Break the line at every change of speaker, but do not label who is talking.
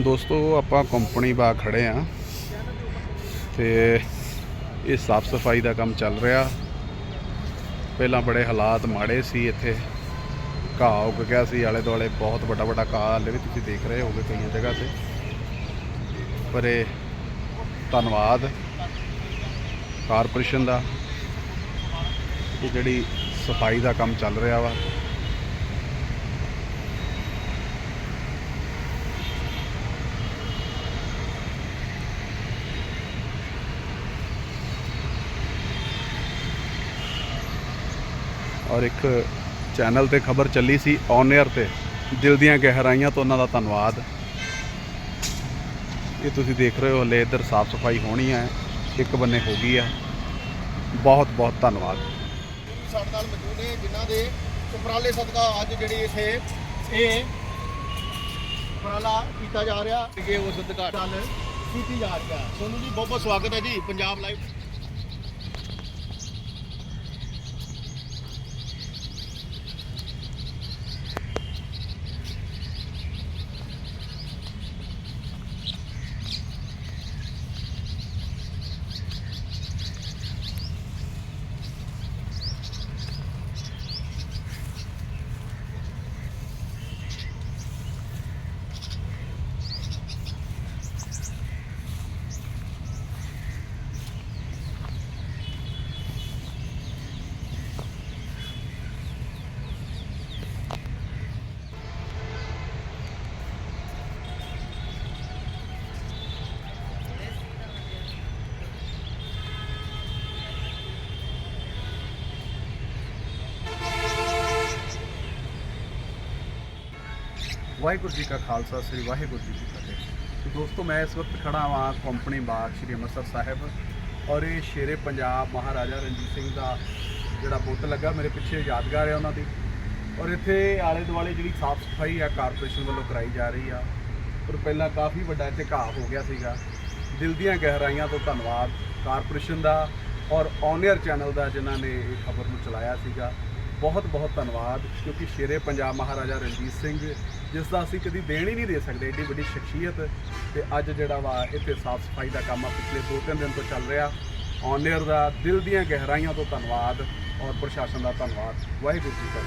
ਦੋਸਤੋ, ਆਪਾਂ ਕੰਪਨੀ ਬਾਗ ਖੜੇ ਆ ਤੇ ਇਹ ਸਾਫ਼ ਸਫ਼ਾਈ ਦਾ ਕੰਮ ਚੱਲ ਰਿਹਾ। ਪਹਿਲਾਂ ਬੜੇ ਹਾਲਾਤ ਮਾੜੇ ਸੀ ਇੱਥੇ। ਘਾਹ ਉੱਗ ਗਿਆ ਸੀ ਆਲੇ ਦੁਆਲੇ ਬਹੁਤ ਵੱਡਾ ਵੱਡਾ ਘਾਹ ਹਾਲੇ ਵੀ ਤੁਸੀਂ ਦੇਖ ਰਹੇ ਹੋਗੇ ਕਈਆਂ ਜਗ੍ਹਾ ਤੇ। ਪਰ ਇਹ ਧੰਨਵਾਦ ਕਾਰਪੋਰੇਸ਼ਨ ਦਾ ਇਹ ਜਿਹੜੀ ਸਫ਼ਾਈ ਦਾ ਕੰਮ ਚੱਲ ਰਿਹਾ ਵਾ। ਔਰ ਇੱਕ ਚੈਨਲ ਤੇ ਖਬਰ ਚੱਲੀ ਸੀ ਔਨ 에ਅਰ ਤੇ। ਦਿਲ ਦੀਆਂ ਗਹਿਰਾਈਆਂ ਤੋਂ ਉਹਨਾਂ ਦਾ ਧੰਨਵਾਦ। ਇਹ ਤੁਸੀਂ ਦੇਖ ਰਹੇ ਹੋ, ਹਲੇ ਇੱਧਰ ਸਾਫ਼ ਸਫ਼ਾਈ ਹੋਣੀ ਹੈ, ਇੱਕ ਬੰਨੇ ਹੋ ਗਈ ਆ ਬਹੁਤ ਬਹੁਤ ਧੰਨਵਾਦ।
ਸਾਡੇ ਨਾਲ ਮੌਜੂਦ ਨੇ, ਜਿਨ੍ਹਾਂ ਦੇ ਉਪਰਾਲੇ ਸਦਕਾ ਅੱਜ ਜਿਹੜੀ ਇਥੇ ਇਹ ਉਪਰਾਲਾ ਕੀਤਾ ਜਾ ਰਿਹਾ ਕਿ ਉਸ ਉਦਘਾਟਨ ਕੀਤੀ ਜਾ ਰਹੀ। ਹੈ ਸੋਨੂੰ ਜੀ, ਬਹੁਤ ਬਹੁਤ ਸਵਾਗਤ ਹੈ ਜੀ, ਪੰਜਾਬ ਲਾਈਵ
ਵਾਹਿਗੁਰੂ ਜੀ ਕਾ ਖਾਲਸਾ, ਸ੍ਰੀ ਵਾਹਿਗੁਰੂ ਜੀ ਕੀ ਫਤਿਹ। ਤੇ ਦੋਸਤੋ, ਮੈਂ ਇਸ ਵਕਤ ਖੜਾ ਹਾਂ ਕੰਪਨੀ ਬਾਗ, ਸ਼੍ਰੀ ਅੰਮ੍ਰਿਤਸਰ ਸਾਹਿਬ ਔਰ ਇਹ ਸ਼ੇਰੇ ਪੰਜਾਬ ਮਹਾਰਾਜਾ ਰਣਜੀਤ ਸਿੰਘ ਦਾ ਜਿਹੜਾ ਬੁੱਤ ਲੱਗਾ, ਮੇਰੇ ਪਿੱਛੇ ਯਾਦਗਾਰ ਹੈ ਉਹਨਾਂ ਦੀ। ਔਰ ਇੱਥੇ ਆਲੇ ਦੁਆਲੇ ਜਿਹੜੀ ਸਾਫ਼ ਸਫ਼ਾਈ ਆ ਕਾਰਪੋਰੇਸ਼ਨ ਵੱਲੋਂ ਕਰਾਈ ਜਾ ਰਹੀ ਆ। ਔਰ ਪਹਿਲਾਂ ਕਾਫੀ ਵੱਡਾ ਇੱਥੇ ਘਾਹ ਹੋ ਗਿਆ ਸੀਗਾ। ਦਿਲ ਦੀਆਂ ਗਹਿਰਾਈਆਂ ਤੋਂ ਧੰਨਵਾਦ ਕਾਰਪੋਰੇਸ਼ਨ ਦਾ ਔਰ ਔਨਏਅਰ ਚੈਨਲ ਦਾ ਜਿਨ੍ਹਾਂ ਨੇ ਇਹ ਖਬਰ ਨੂੰ ਚਲਾਇਆ ਸੀਗਾ। ਬਹੁਤ ਬਹੁਤ ਧੰਨਵਾਦ, ਕਿਉਂਕਿ ਸ਼ੇਰੇ ਪੰਜਾਬ ਮਹਾਰਾਜਾ ਰਣਜੀਤ ਸਿੰਘ, ਜਿਸ ਦਾ ਅਸੀਂ ਕਦੀ ਦੇਣ ਹੀ ਨਹੀਂ ਦੇ ਸਕਦੇ, ਏਡੀ ਵੱਡੀ ਸ਼ਖਸੀਅਤ। ਤੇ ਅੱਜ ਜਿਹੜਾ ਵਾ, ਇੱਥੇ ਸਾਫ਼ ਸਫ਼ਾਈ ਦਾ ਕੰਮ ਆ, ਪਿਛਲੇ 2-3 ਦਿਨ ਤੋਂ ਚੱਲ ਰਿਹਾ। ਔਨਏਅਰ ਦਾ ਦਿਲ ਦੀਆਂ ਗਹਿਰਾਈਆਂ ਤੋਂ ਧੰਨਵਾਦ ਔਰ ਪ੍ਰਸ਼ਾਸਨ ਦਾ ਧੰਨਵਾਦ। ਵਾਹਿਗੁਰੂ ਜੀ ਕਾ